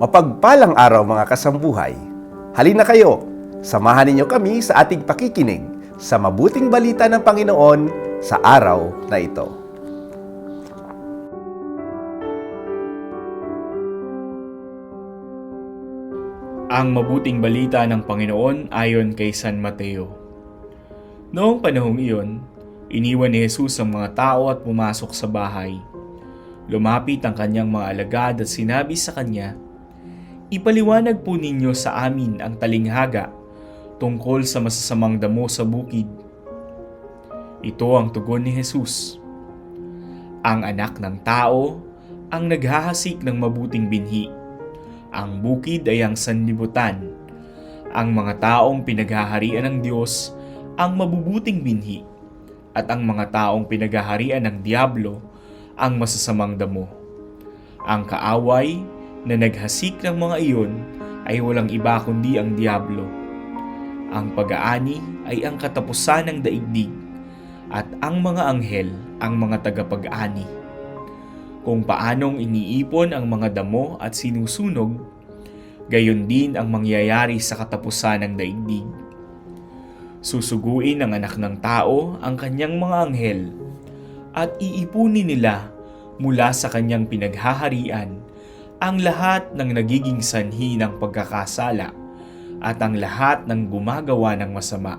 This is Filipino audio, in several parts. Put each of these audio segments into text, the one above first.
Mapagpalang araw mga kasambuhay. Halina kayo, samahan ninyo kami sa ating pakikinig sa mabuting balita ng Panginoon sa araw na ito. Ang mabuting balita ng Panginoon ayon kay San Mateo. Noong panahong iyon, iniwan ni Jesus ang mga tao at pumasok sa bahay. Lumapit ang kanyang mga alagad at sinabi sa kanya, Ipaliwanag po ninyo sa amin ang talinghaga tungkol sa masasamang damo sa bukid. Ito ang tugon ni Jesus. Ang anak ng tao ang naghahasik ng mabuting binhi ang bukid ay ang sanlibutan. Ang mga taong pinaghaharian ng Diyos ang mabubuting binhi at ang mga taong pinaghaharian ng Diablo ang masasamang damo. Ang kaaway na naghasik ng mga iyon ay walang iba kundi ang Diablo. Ang pag-aani ay ang katapusan ng daigdig at ang mga anghel ang mga tagapag-ani kung paanong iniipon ang mga damo at sinusunog, gayon din ang mangyayari sa katapusan ng daigdig. Susuguin ng anak ng tao ang kanyang mga anghel at iipunin nila mula sa kanyang pinaghaharian ang lahat ng nagiging sanhi ng pagkakasala at ang lahat ng gumagawa ng masama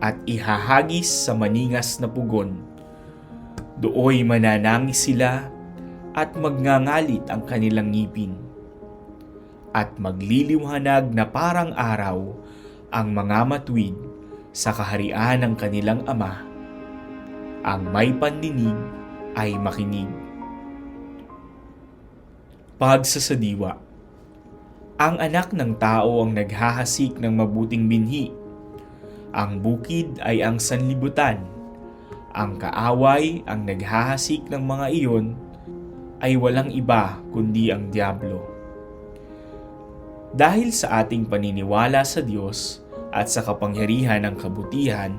at ihahagis sa maningas na pugon. Dooy mananangis sila at magngangalit ang kanilang ngipin. At magliliwanag na parang araw ang mga matuwid sa kaharian ng kanilang ama. Ang may pandinig ay makinig. Pagsasadiwa Ang anak ng tao ang naghahasik ng mabuting binhi. Ang bukid ay ang sanlibutan. Ang kaaway ang naghahasik ng mga iyon ay walang iba kundi ang Diablo. Dahil sa ating paniniwala sa Diyos at sa kapangyarihan ng kabutihan,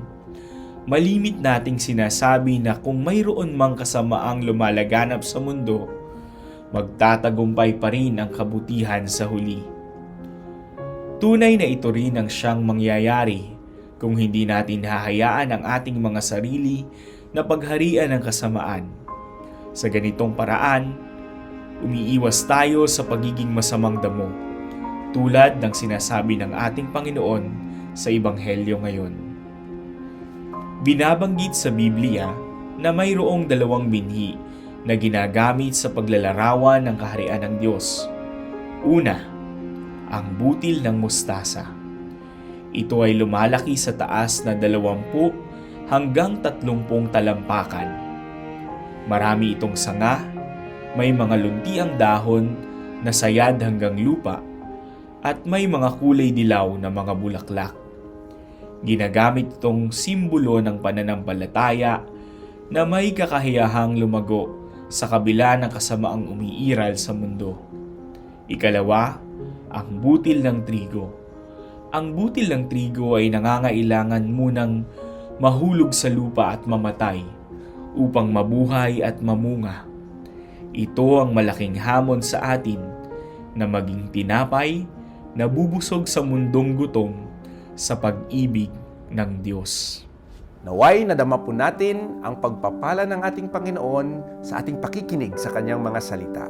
malimit nating sinasabi na kung mayroon mang kasamaang lumalaganap sa mundo, magtatagumpay pa rin ang kabutihan sa huli. Tunay na ito rin ang siyang mangyayari kung hindi natin hahayaan ang ating mga sarili na pagharian ng kasamaan sa ganitong paraan, umiiwas tayo sa pagiging masamang damo, tulad ng sinasabi ng ating Panginoon sa Ebanghelyo ngayon. Binabanggit sa Biblia na mayroong dalawang binhi na ginagamit sa paglalarawan ng kaharian ng Diyos. Una, ang butil ng mustasa. Ito ay lumalaki sa taas na 20 hanggang 30 talampakan Marami itong sanga, may mga lunti ang dahon na sayad hanggang lupa, at may mga kulay dilaw na mga bulaklak. Ginagamit itong simbolo ng pananampalataya na may kakahiyahang lumago sa kabila ng kasamaang umiiral sa mundo. Ikalawa, ang butil ng trigo. Ang butil ng trigo ay nangangailangan munang mahulog sa lupa at mamatay upang mabuhay at mamunga. Ito ang malaking hamon sa atin na maging tinapay na bubusog sa mundong gutom sa pag-ibig ng Diyos. Naway nadama po natin ang pagpapala ng ating Panginoon sa ating pakikinig sa kanyang mga salita.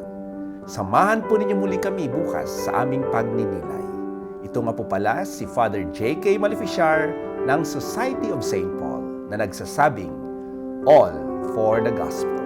Samahan po ninyo muli kami bukas sa aming pagninilay. Ito nga po pala si Father J.K. Maleficiar ng Society of St. Paul na nagsasabing, All for the Gospel.